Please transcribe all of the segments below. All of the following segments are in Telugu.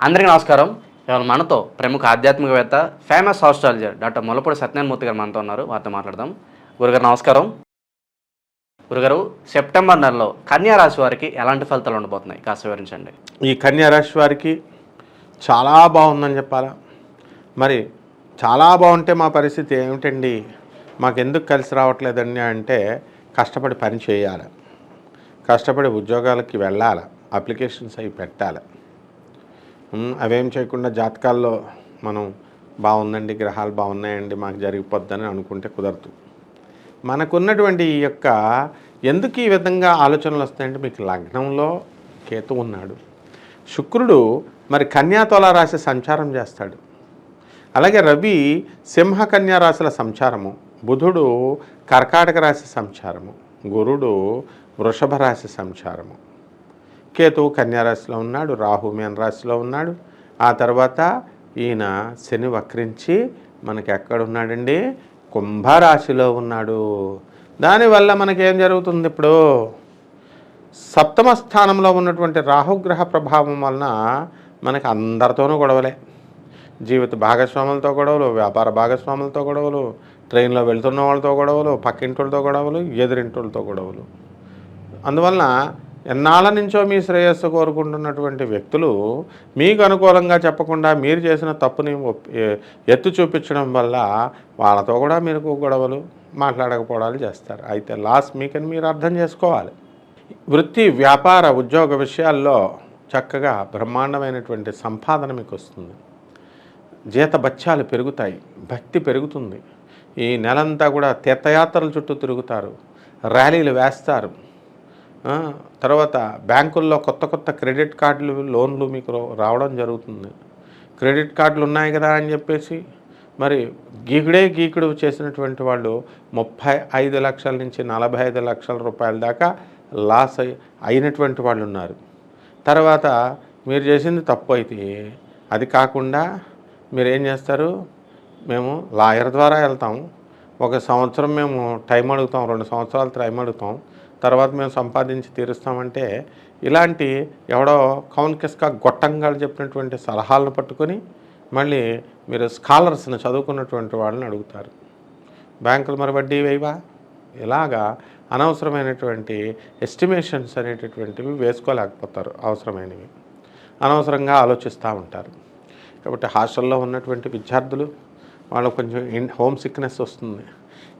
అందరికీ నమస్కారం. ఇవాళ మనతో ప్రముఖ ఆధ్యాత్మికవేత్త famous astrologer doctor Mullapudi Satyanarayanamurthy garu మనతో ఉన్నారు. వారితో మాట్లాడదాం. గురుగారు నమస్కారం. గురుగారు సెప్టెంబర్ నెలలో కన్యా రాశి వారికి ఎలాంటి ఫలితాలు ఉండబోతున్నాయి? కాస్త వివరించండి. ఈ కన్యా రాశి వారికి చాలా బాగుందని చెప్పాలా? మరి చాలా బాగుంటే మా పరిస్థితి ఏమిటండి? మాకు ఎందుకు కలిసి రావట్లేదండి అంటే కష్టపడి పని చేయాలి. కష్టపడి ఉద్యోగాలకి వెళ్ళాలి. అప్లికేషన్స్ అవి పెట్టాలి. అవేం చేయకుండా జాతకాల్లో మనం బాగుందండి గ్రహాలు బాగున్నాయండి మాకు జరిగిపోద్దని అనుకుంటే కుదరదు. మనకున్నటువంటి ఈ యొక్క ఎందుకు ఈ విధంగా ఆలోచనలు వస్తాయంటే మీకు లగ్నంలో కేతు ఉన్నాడు. శుక్రుడు మరి కన్యాతోల రాశి సంచారం చేస్తాడు. అలాగే రవి సింహ కన్యా రాశుల సంచారము బుధుడు కర్కాటక రాశి సంచారము గురుడు వృషభ రాశి సంచారము. కేతువు కన్యారాశిలో ఉన్నాడు రాహు మీన రాశిలో ఉన్నాడు. ఆ తర్వాత ఈయన శని వక్రించి మనకి ఎక్కడ ఉన్నాడండి? కుంభరాశిలో ఉన్నాడు. దానివల్ల మనకేం జరుగుతుంది ఇప్పుడు? సప్తమ స్థానంలో ఉన్నటువంటి రాహుగ్రహ ప్రభావం వలన మనకి అందరితోనూ గొడవలే. జీవిత భాగస్వాములతో గొడవలు వ్యాపార భాగస్వాములతో గొడవలు ట్రైన్లో వెళ్తున్న వాళ్ళతో గొడవలు పక్కింటులతో గొడవలు ఎదురింటులతో గొడవలు. అందువలన ఎన్నాళ్ళ నుంచో మీ శ్రేయస్సు కోరుకుంటున్నటువంటి వ్యక్తులు మీకు అనుకూలంగా చెప్పకుండా మీరు చేసిన తప్పుని ఒప్- ఎత్తు చూపించడం వల్ల వాళ్ళతో కూడా మీరు గొడవలు మాట్లాడకపోవడాలు చేస్తారు. అయితే లాస్ మీకని మీరు అర్థం చేసుకోవాలి. వృత్తి వ్యాపార ఉద్యోగ విషయాల్లో చక్కగా బ్రహ్మాండమైనటువంటి సంపాదన మీకు వస్తుంది. జీతబత్యాలు పెరుగుతాయి భక్తి పెరుగుతుంది. ఈ నెలంతా కూడా తీర్థయాత్రల చుట్టూ తిరుగుతారు ర్యాలీలు వేస్తారు. తర్వాత బ్యాంకుల్లో కొత్త కొత్త క్రెడిట్ కార్డులు లోన్లు మీకు రావడం జరుగుతుంది. క్రెడిట్ కార్డులు ఉన్నాయి కదా అని చెప్పేసి మరి గీకుడే గీకుడు చేసినటువంటి వాళ్ళు ముప్పై ఐదు లక్షల నుంచి నలభై ఐదు లక్షల రూపాయల దాకా లాస్ అయినటువంటి వాళ్ళు ఉన్నారు. తర్వాత మీరు చేసింది తప్పు అయితే అది కాకుండా మీరు ఏం చేస్తారు? మేము లాయర్ ద్వారా వెళ్తాం. ఒక సంవత్సరం మేము టైం అడుగుతాం రెండు సంవత్సరాలు టైం అడుగుతాం. తర్వాత మేము సంపాదించి తీరుస్తామంటే ఇలాంటి ఎవడో కౌన్ కిస్కా గొట్టంగా చెప్పినటువంటి సలహాలను పట్టుకొని మళ్ళీ మీరు స్కాలర్స్ని చదువుకున్నటువంటి వాళ్ళని అడుగుతారు. బ్యాంకులు మరి వడ్డీ వేయవా? ఇలాగా అనవసరమైనటువంటి ఎస్టిమేషన్స్ అనేటటువంటివి వేసుకోలేకపోతారు అవసరమైనవి. అనవసరంగా ఆలోచిస్తూ ఉంటారు. కాబట్టి హాస్టల్లో ఉన్నటువంటి విద్యార్థులు వాళ్ళకు కొంచెం హోమ్ సిక్నెస్ వస్తుంది.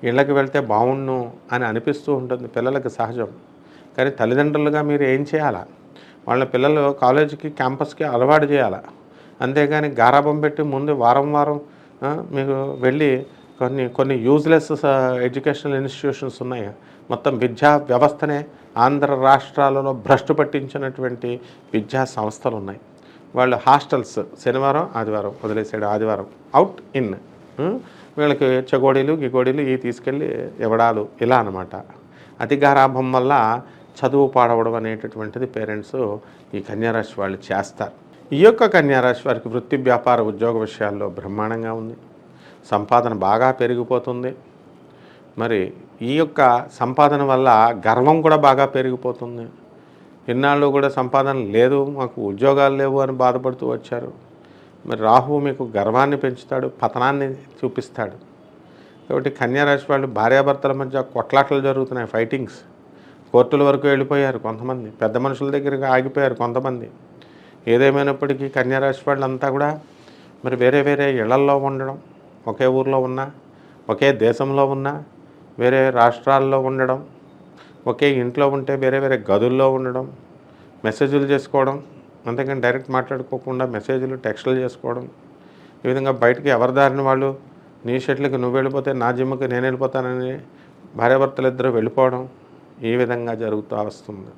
ఇళ్ళకి వెళ్తే బాగుండు అని అనిపిస్తూ ఉంటుంది పిల్లలకి సహజం. కానీ తల్లిదండ్రులుగా మీరు ఏం చేయాలా? వాళ్ళ పిల్లలు కాలేజీకి క్యాంపస్కి అలవాటు చేయాలా? అంతేగాని గారాబం పెట్టి ముందు వారం వారం మీకు వెళ్ళి కొన్ని కొన్ని యూజ్లెస్ ఎడ్యుకేషనల్ ఇన్స్టిట్యూషన్స్ ఉన్నాయి. మొత్తం విద్యా వ్యవస్థనే ఆంధ్ర రాష్ట్రాలలో భ్రష్టు పట్టించినటువంటి విద్యా సంస్థలు ఉన్నాయి. వాళ్ళు హాస్టల్స్ శనివారం ఆదివారం వదిలేసాడు ఆదివారం. అవుట్ ఇన్ వీళ్ళకి చెగోడీలు గిగోడీలు ఇవి తీసుకెళ్ళి ఇవ్వడాలు ఇలా అనమాట అతి గారాభం వల్ల చదువు పాడవడం అనేటటువంటిది పేరెంట్స్ ఈ కన్యారాశి వాళ్ళు చేస్తారు. ఈ యొక్క కన్యారాశి వారికి వృత్తి వ్యాపార ఉద్యోగ విషయాల్లో బ్రహ్మాండంగా ఉంది. సంపాదన బాగా పెరిగిపోతుంది. మరి ఈ యొక్క సంపాదన వల్ల గర్వం కూడా బాగా పెరిగిపోతుంది. ఇన్నాళ్ళు కూడా సంపాదన లేదు మాకు ఉద్యోగాలు లేవు అని బాధపడుతూ వచ్చారు. మరి రాహువు మీకు గర్వాన్ని పెంచుతాడు పతనాన్ని చూపిస్తాడు. కాబట్టి కన్యారాశి వాళ్ళు భార్యాభర్తల మధ్య కొట్లాటలు జరుగుతున్నాయి ఫైటింగ్స్. కోర్టుల వరకు వెళ్ళిపోయారు కొంతమంది పెద్ద మనుషుల దగ్గరికి ఆగిపోయారు కొంతమంది. ఏదేమైనప్పటికీ కన్యారాశి వాళ్ళంతా కూడా మరి వేరే వేరే ఇళ్ళల్లో ఉండడం ఒకే ఊర్లో ఉన్నా ఒకే దేశంలో ఉన్నా వేరే రాష్ట్రాల్లో ఉండడం ఒకే ఇంట్లో ఉంటే వేరే వేరే గదుల్లో ఉండడం మెసేజ్లు చేసుకోవడం అంతేకాని డైరెక్ట్ మాట్లాడుకోకుండా మెసేజ్లు టెక్స్టులు చేసుకోవడం. ఈ విధంగా బయటకి ఎవరి దారిని వాళ్ళు నీ షెట్లకి నువ్వు వెళ్ళిపోతే నా జిమ్కి నేను వెళ్ళిపోతానని భార్యాభర్తలు ఇద్దరు వెళ్ళిపోవడం ఈ విధంగా జరుగుతూ వస్తుంది.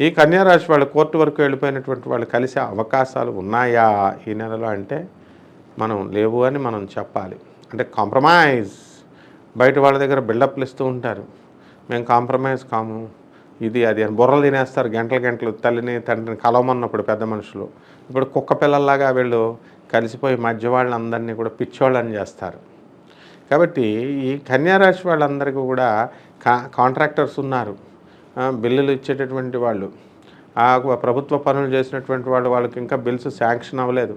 ఈ కన్యారాశి వాళ్ళు కోర్టు వరకు వెళ్ళిపోయినటువంటి వాళ్ళు కలిసే అవకాశాలు ఉన్నాయా ఈ నెలలో అంటే మనం లేవు అని మనం చెప్పాలి. అంటే కాంప్రమైజ్. బయట వాళ్ళ దగ్గర బిల్డప్లు ఇస్తూ ఉంటారు. మేము కాంప్రమైజ్ కాము. ఇది అది అని బుర్రలు తినేస్తారు గంటలు గంటలు తల్లిని తండ్రిని కలవమన్నప్పుడు పెద్ద మనుషులు. ఇప్పుడు కుక్క పిల్లల్లాగా వీళ్ళు కలిసిపోయి మధ్య వాళ్ళందరినీ కూడా పిచ్చోళ్ళని చేస్తారు. కాబట్టి ఈ కన్యారాశి వాళ్ళందరికీ కూడా కా కాంట్రాక్టర్స్ ఉన్నారు. బిల్లులు ఇచ్చేటటువంటి వాళ్ళు. ఆ ప్రభుత్వ పనులు చేసినటువంటి వాళ్ళు వాళ్ళకి ఇంకా బిల్స్ శాంక్షన్ అవ్వలేదు.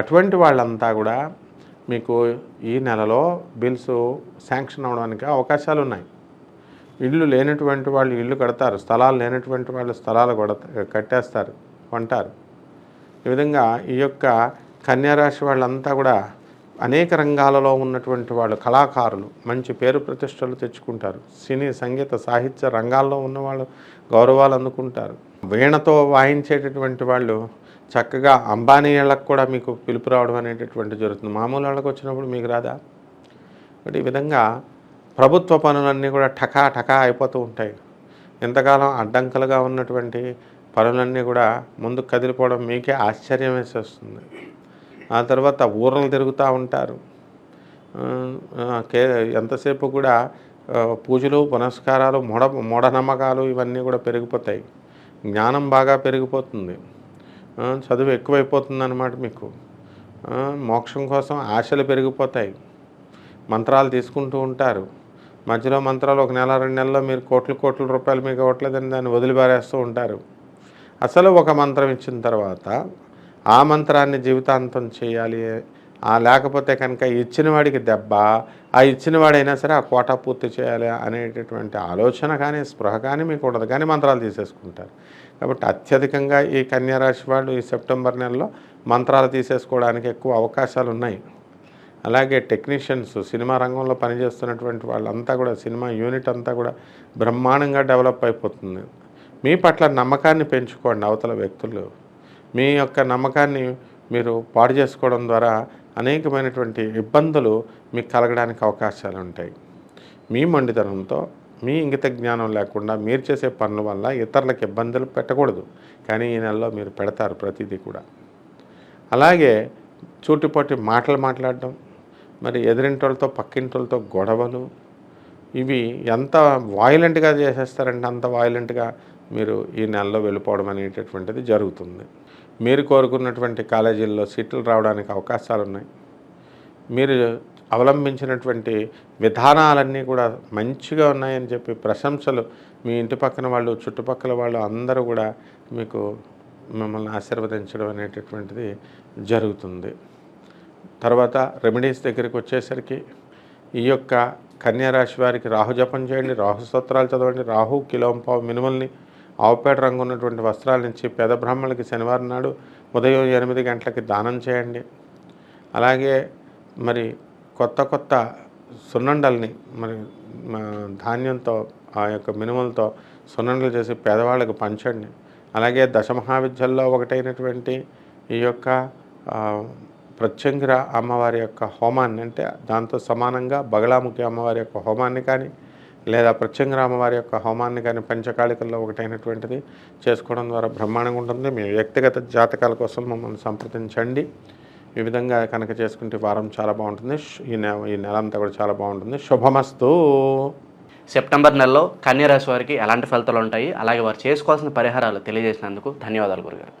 అటువంటి వాళ్ళంతా కూడా మీకు ఈ నెలలో బిల్స్ శాంక్షన్ అవ్వడానికి అవకాశాలు ఉన్నాయి ఇల్లు లేనటువంటి వాళ్ళు ఇల్లు కడతారు స్థలాలు లేనటువంటి వాళ్ళు స్థలాలు కొడత కట్టేస్తారు కొంటారు. ఈ విధంగా ఈ యొక్క కన్యారాశి వాళ్ళంతా కూడా అనేక రంగాలలో ఉన్నటువంటి వాళ్ళు కళాకారులు మంచి పేరు ప్రతిష్టలు తెచ్చుకుంటారు. సినీ సంగీత సాహిత్య రంగాల్లో ఉన్న వాళ్ళు గౌరవాలు అందుకుంటారు. వీణతో వాయించేటటువంటి వాళ్ళు చక్కగా అంబానీలకు కూడా మీకు పిలుపు రావడం అనేటటువంటి జరుగుతుంది. మామూలు వాళ్ళకి వచ్చినప్పుడు మీకు రాదా? ఈ విధంగా ప్రభుత్వ పనులన్నీ కూడా ఠకా ఠకా అయిపోతూ ఉంటాయి. ఇంతకాలం అడ్డంకులుగా ఉన్నటువంటి పనులన్నీ కూడా ముందుకు కదిలిపోవడం మీకే ఆశ్చర్యం వేసేస్తుంది ఆ తర్వాత ఊర్లు తిరుగుతూ ఉంటారు. కే ఎంతసేపు కూడా పూజలు పునస్కారాలు మూఢ మూఢనమ్మకాలు ఇవన్నీ కూడా పెరిగిపోతాయి. జ్ఞానం బాగా పెరిగిపోతుంది. చదువు ఎక్కువైపోతుంది అన్నమాట మీకు మోక్షం కోసం ఆశలు పెరిగిపోతాయి. మంత్రాలు తీసుకుంటూ ఉంటారు. మధ్యలో మంత్రాలు ఒక నెల రెండు నెలల్లో మీరు కోట్ల కోట్ల రూపాయలు మీకు ఇవ్వట్లేదని దాన్ని వదిలిపారేస్తూ ఉంటారు. అసలు ఒక మంత్రం ఇచ్చిన తర్వాత ఆ మంత్రాన్ని జీవితాంతం చేయాలి. ఆ లేకపోతే కనుక ఇచ్చిన వాడికి దెబ్బ ఆ ఇచ్చిన వాడైనా సరే ఆ కోట పూర్తి చేయాలి అనేటటువంటి ఆలోచన కానీ స్పృహ కానీ మీకు ఉండదు. కానీ మంత్రాలు తీసేసుకుంటారు. కాబట్టి అత్యధికంగా ఈ కన్యారాశి వాళ్ళు ఈ సెప్టెంబర్ నెలలో మంత్రాలు తీసేసుకోవడానికి ఎక్కువ అవకాశాలు ఉన్నాయి అలాగే టెక్నీషియన్స్ సినిమా రంగంలో పనిచేస్తున్నటువంటి వాళ్ళంతా కూడా సినిమా యూనిట్ అంతా కూడా బ్రహ్మాండంగా డెవలప్ అయిపోతుంది. మీ పట్ల నమ్మకాన్ని పెంచుకోండి అవతల వ్యక్తులు. మీ యొక్క నమ్మకాన్ని మీరు పాడు చేసుకోవడం ద్వారా అనేకమైనటువంటి ఇబ్బందులు మీకు కలగడానికి అవకాశాలు ఉంటాయి. మీ మొండితనంతో మీ ఇంగిత జ్ఞానం లేకుండా మీరు చేసే పనుల వల్ల ఇతరులకు ఇబ్బందులు పెట్టకూడదు. కానీ ఈ నెలలో మీరు పెడతారు ప్రతిదీ కూడా. అలాగే చూటిపోటి మాటలు మాట్లాడడం మరి ఎదిరింటోళ్ళతో పక్కింటోళ్ళతో గొడవలు ఇవి ఎంత వాయిలెంట్గా చేసేస్తారంటే అంత వాయిలెంట్గా మీరు ఈ నెలలో వెళ్ళిపోవడం అనేటటువంటిది జరుగుతుంది. మీరు కోరుకున్నటువంటి కాలేజీల్లో సీట్లు రావడానికి అవకాశాలు ఉన్నాయి మీరు అవలంబించినటువంటి విధానాలన్నీ కూడా మంచిగా ఉన్నాయని చెప్పి ప్రశంసలు మీ ఇంటి పక్కన వాళ్ళు చుట్టుపక్కల వాళ్ళు అందరూ కూడా మీకు మిమ్మల్ని ఆశీర్వదించడం అనేటటువంటిది జరుగుతుంది. తర్వాత రెమెడీస్ దగ్గరికి వచ్చేసరికి ఈ యొక్క కన్యారాశి వారికి రాహు జపం చేయండి రాహు స్తోత్రాలు చదవండి రాహు కిలోంపావు మినుమల్ని ఆవుపేట రంగు ఉన్నటువంటి వస్త్రాల నుంచి పేద బ్రాహ్మణులకి శనివారం నాడు ఉదయం ఎనిమిది గంటలకి దానం చేయండి. అలాగే మరి కొత్త కొత్త సున్నండల్ని మరి మా ధాన్యంతో ఆ యొక్క మినుములతో సున్నండలు చేసి పేదవాళ్ళకి పంచండి. అలాగే దశమహావిద్యల్లో ఒకటైనటువంటి ఈ యొక్క ప్రత్యంగిర అమ్మవారి యొక్క హోమాన్ని అంటే దాంతో సమానంగా బగలాముఖి అమ్మవారి యొక్క హోమాన్ని కానీ లేదా ప్రత్యంగిర అమ్మవారి యొక్క హోమాన్ని కానీ పంచకాళికల్లో ఒకటైనటువంటిది చేసుకోవడం ద్వారా బ్రహ్మాండంగా ఉంటుంది. మీ వ్యక్తిగత జాతకాల కోసం మమ్మల్ని సంప్రదించండి. ఈ విధంగా కనుక చేసుకుంటే వారం చాలా బాగుంటుంది. ఈ నెల ఈ నెల అంతా కూడా చాలా బాగుంటుంది. శుభమస్తు. సెప్టెంబర్ నెలలో కన్యరాశి వారికి ఎలాంటి ఫలితాలు ఉంటాయి? అలాగే వారు చేసుకోవాల్సిన పరిహారాలు తెలియజేసినందుకు ధన్యవాదాలు గురుగారు.